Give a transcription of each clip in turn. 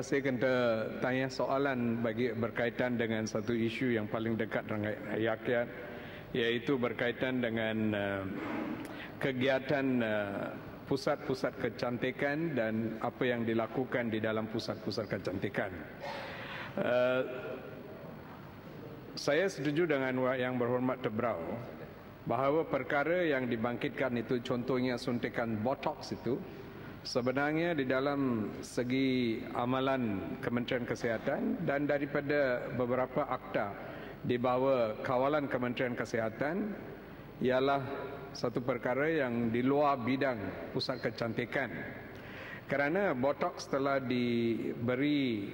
Saya kena tanya soalan bagi berkaitan dengan satu isu yang paling dekat dengan rakyat iaitu berkaitan dengan uh, kegiatan uh, pusat-pusat kecantikan dan apa yang dilakukan di dalam pusat-pusat kecantikan. Uh, saya setuju dengan yang berhormat Tebrau bahawa perkara yang dibangkitkan itu contohnya suntikan botox itu sebenarnya di dalam segi amalan Kementerian Kesihatan dan daripada beberapa akta di bawah kawalan Kementerian Kesihatan ialah satu perkara yang di luar bidang pusat kecantikan. Kerana botox telah diberi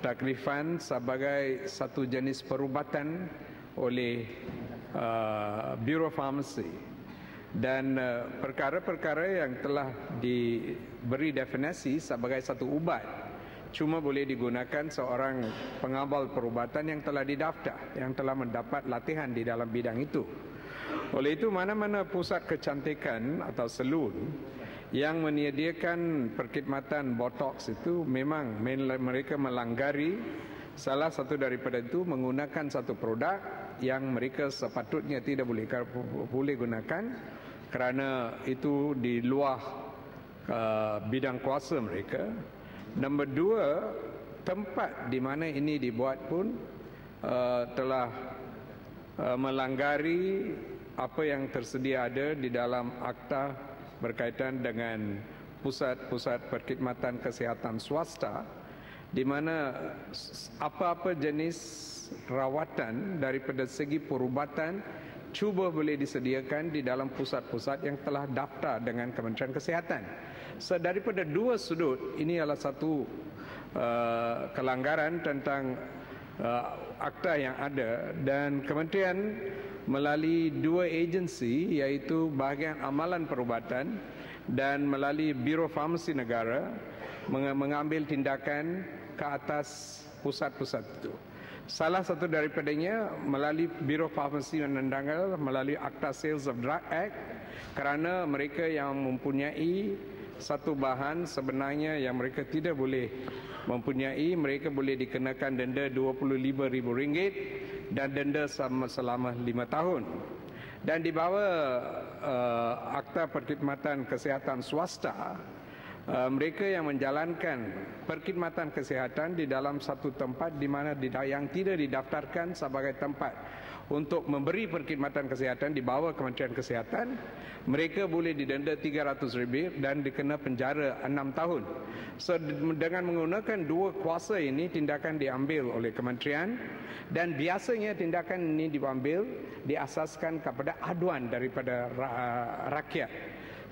taklifan sebagai satu jenis perubatan oleh uh, Bureau Pharmacy dan uh, perkara-perkara yang telah diberi definisi sebagai satu ubat cuma boleh digunakan seorang pengabal perubatan yang telah didaftar yang telah mendapat latihan di dalam bidang itu. Oleh itu mana-mana pusat kecantikan atau salon yang menyediakan perkhidmatan botox itu memang mereka melanggari salah satu daripada itu menggunakan satu produk yang mereka sepatutnya tidak boleh boleh gunakan kerana itu di luar uh, bidang kuasa mereka. Nombor dua, tempat di mana ini dibuat pun uh, telah uh, melanggari apa yang tersedia ada di dalam akta berkaitan dengan pusat-pusat perkhidmatan kesihatan swasta di mana apa-apa jenis rawatan daripada segi perubatan cuba boleh disediakan di dalam pusat-pusat yang telah daftar dengan Kementerian Kesihatan. So daripada dua sudut ini adalah satu uh, kelanggaran tentang uh, akta yang ada dan kementerian melalui dua agensi iaitu bahagian amalan perubatan dan melalui Biro Farmasi Negara mengambil tindakan ke atas pusat-pusat itu. Salah satu daripadanya melalui Biro Farmasi Menendanggal melalui Akta Sales of Drug Act kerana mereka yang mempunyai satu bahan sebenarnya yang mereka tidak boleh mempunyai mereka boleh dikenakan denda RM25,000 dan denda selama, selama 5 tahun. Dan di bawah uh, Akta Perkhidmatan Kesihatan Swasta Uh, mereka yang menjalankan perkhidmatan kesihatan di dalam satu tempat di mana yang tidak didaftarkan sebagai tempat untuk memberi perkhidmatan kesihatan di bawah Kementerian Kesihatan mereka boleh didenda 300 ribu dan dikena penjara 6 tahun. So dengan menggunakan dua kuasa ini tindakan diambil oleh kementerian dan biasanya tindakan ini diambil diasaskan kepada aduan daripada rakyat